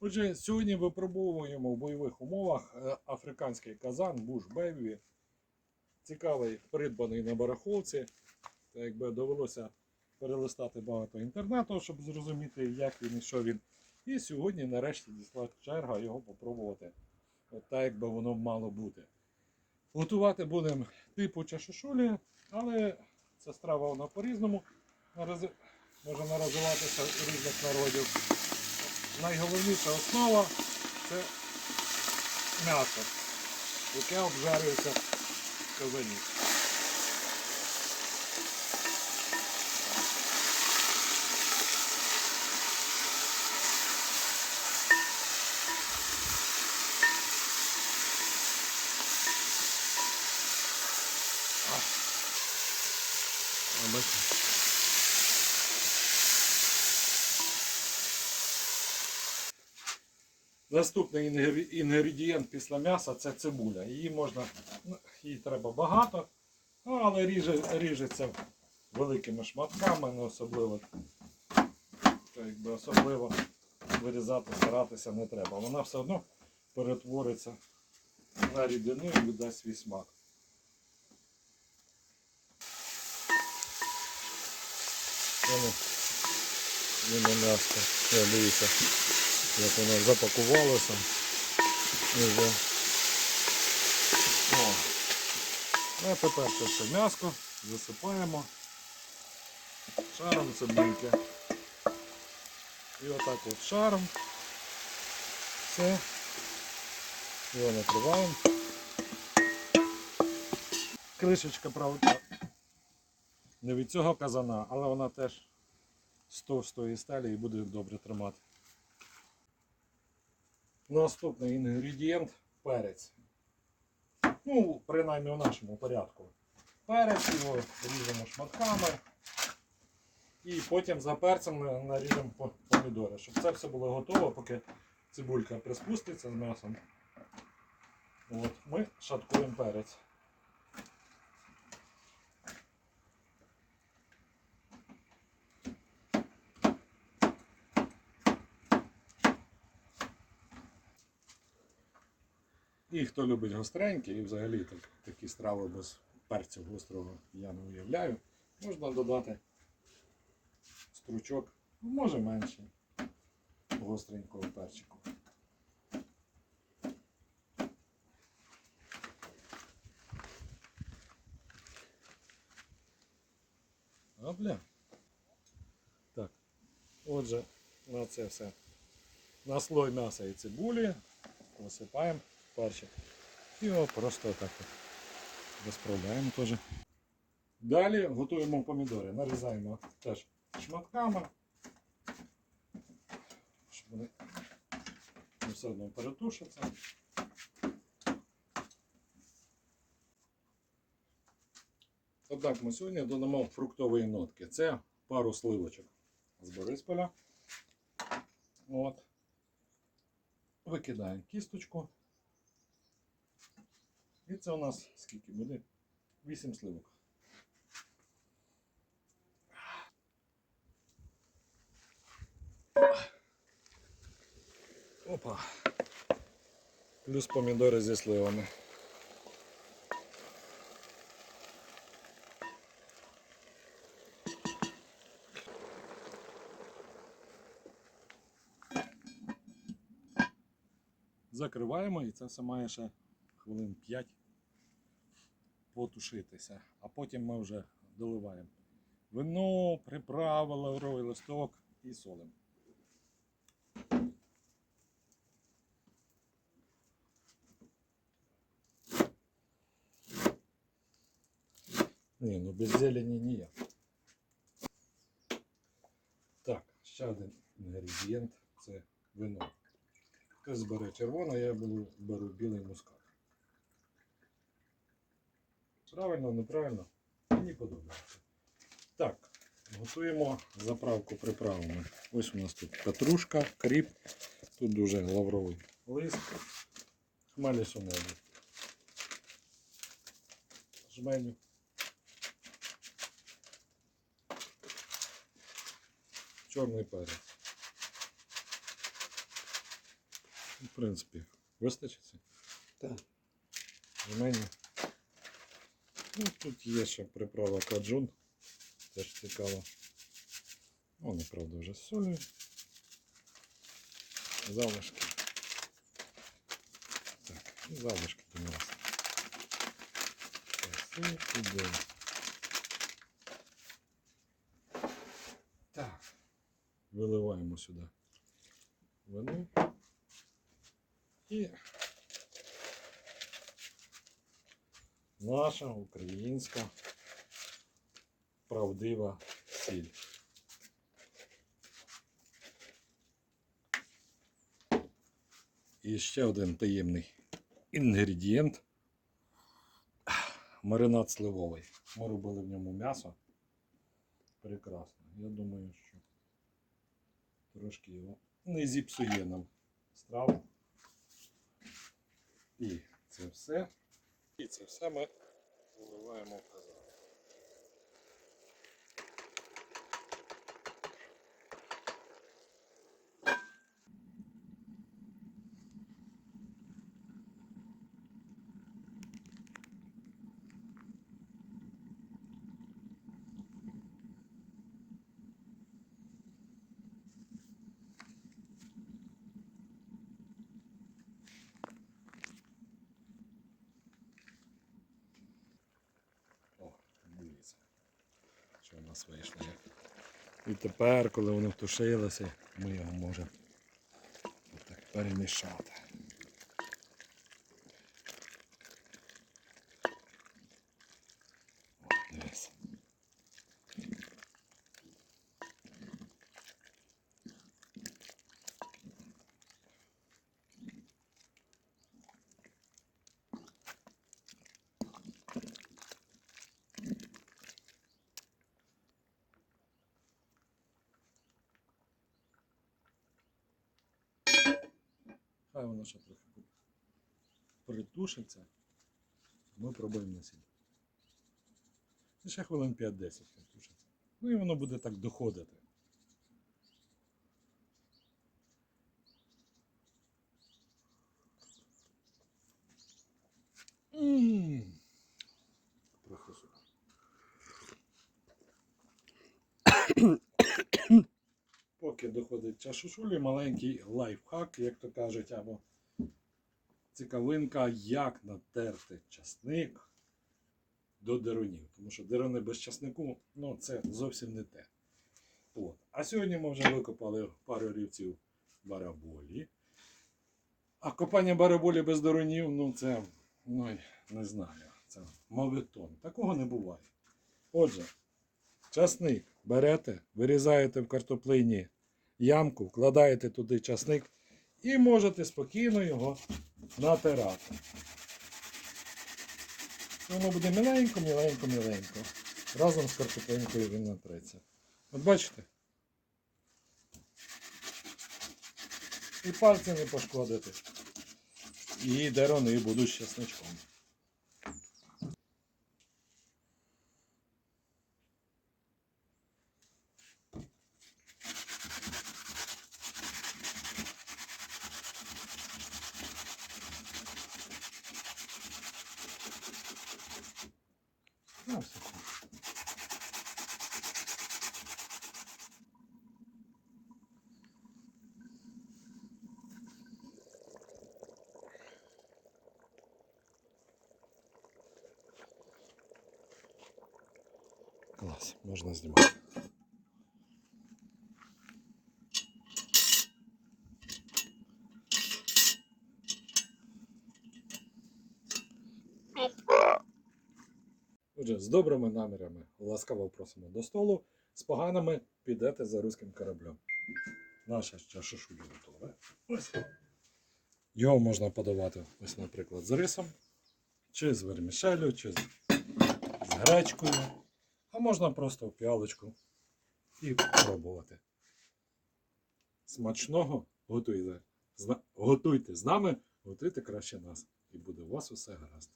Отже, сьогодні випробовуємо в бойових умовах е, африканський казан Буш Беві. Цікавий, придбаний на барахолці. Та якби довелося перелистати багато інтернету, щоб зрозуміти, як він і що він. І сьогодні нарешті дійшла черга його попробувати. От так, якби воно мало бути. Готувати будемо типу чашушулі, але ця страва вона по-різному може наразуватися у різних народів. Найголовніша основа це м'ясо, яке обжарюється в казані. Бачите. Наступний інгредієнт після м'яса це цибуля. Її можна, ну, її треба багато, ну, але ріже, ріжеться великими шматками, не особливо, то якби особливо вирізати, старатися не треба. Вона все одно перетвориться на рідину і віддасть свій смак. Воно, воно м'ясо. Як воно запакувалося. І вже. О. Ну, а тепер це все м'яско засипаємо шаром цибульки. І отак от шаром. Все. Його накриваємо. Кришечка, правда, не від цього казана, але вона теж з товстої сталі і буде добре тримати. Наступний інгредієнт перець. Ну, принаймні у нашому порядку. Перець його ріжемо шматками. І потім за перцем наріжемо помідори, щоб це все було готово, поки цибулька приспуститься з м'ясом. От, ми шаткуємо перець. І хто любить гостреньке, і взагалі так, такі страви без перцю гострого я не уявляю, можна додати стручок, ну, може менше гостренького перчику. Обля. Так. Отже, на це все. На слой м'яса і цибулі висипаємо перчик. І його просто так от розправляємо теж. Далі готуємо помідори. Нарізаємо теж шматками, щоб вони не все одно перетушаться. Однак ми сьогодні додамо фруктової нотки. Це пару сливочок з Борисполя. От. Викидаємо кісточку. І це у нас скільки буде? 8 сливок. Опа. Плюс помідори зі сливами. Закриваємо і це все має ще хвилин 5 потушитися. А потім ми вже доливаємо вино, приправи, лавровий листок і солимо. Ні, ну без зелені ніяк. Так, ще один інгредієнт це вино. Хтось бере червоне, я беру, білий мускат. Правильно, неправильно? Мені подобається. Так, готуємо заправку приправами. Ось у нас тут петрушка, кріп, тут дуже лавровий лист, хмелі сунелі. Жменю. Чорний перець. В принципі, вистачить. Так. Жменю. Ну, тут є ще приправа каджун. Теж цікаво. Вони, правда, вже з солі. Залишки. Так, залишки до. Красиво туди. Так. Виливаємо сюди вино. І наша українська правдива сіль. І ще один таємний інгредієнт. Маринад сливовий. Ми робили в ньому м'ясо. Прекрасно. Я думаю, що трошки його не зіпсує нам страву. І це все. І це все ми вливаємо в. О, дивіться, що в нас вийшло. І тепер, коли воно втушилося, ми його можемо перемішати. Ще трохи притушиться. Ми пробуємо на сіль. І ще хвилин 5-10 хай тушиться. Ну і воно буде так доходити. Поки доходить чашушулі, маленький лайфхак, як то кажуть, або цікавинка, як натерти часник до дерунів. Тому що деруни без часнику ну, це зовсім не те. От. А сьогодні ми вже викопали пару рівців бараболі. А копання бараболі без дерунів, ну це, ну, не знаю, це мовитон. Такого не буває. Отже, часник берете, вирізаєте в картоплині ямку, вкладаєте туди часник і можете спокійно його натирати. Воно буде міленько, міленько, міленько. Разом з картоплинкою він натреться. От бачите? І пальці не пошкодити. І дерони будуть з чесничком. Ну, все. Клас, можна знімати. З добрими намірами ласкаво просимо до столу, з поганими підете за руським кораблем. Наша чашушуля готове. Ось. Його можна подавати, ось, наприклад, з рисом, чи з вермішелю, чи з гречкою. А можна просто в піалочку і пробувати. Смачного готуйте. Готуйте з нами, готуйте краще нас. І буде у вас усе гаразд.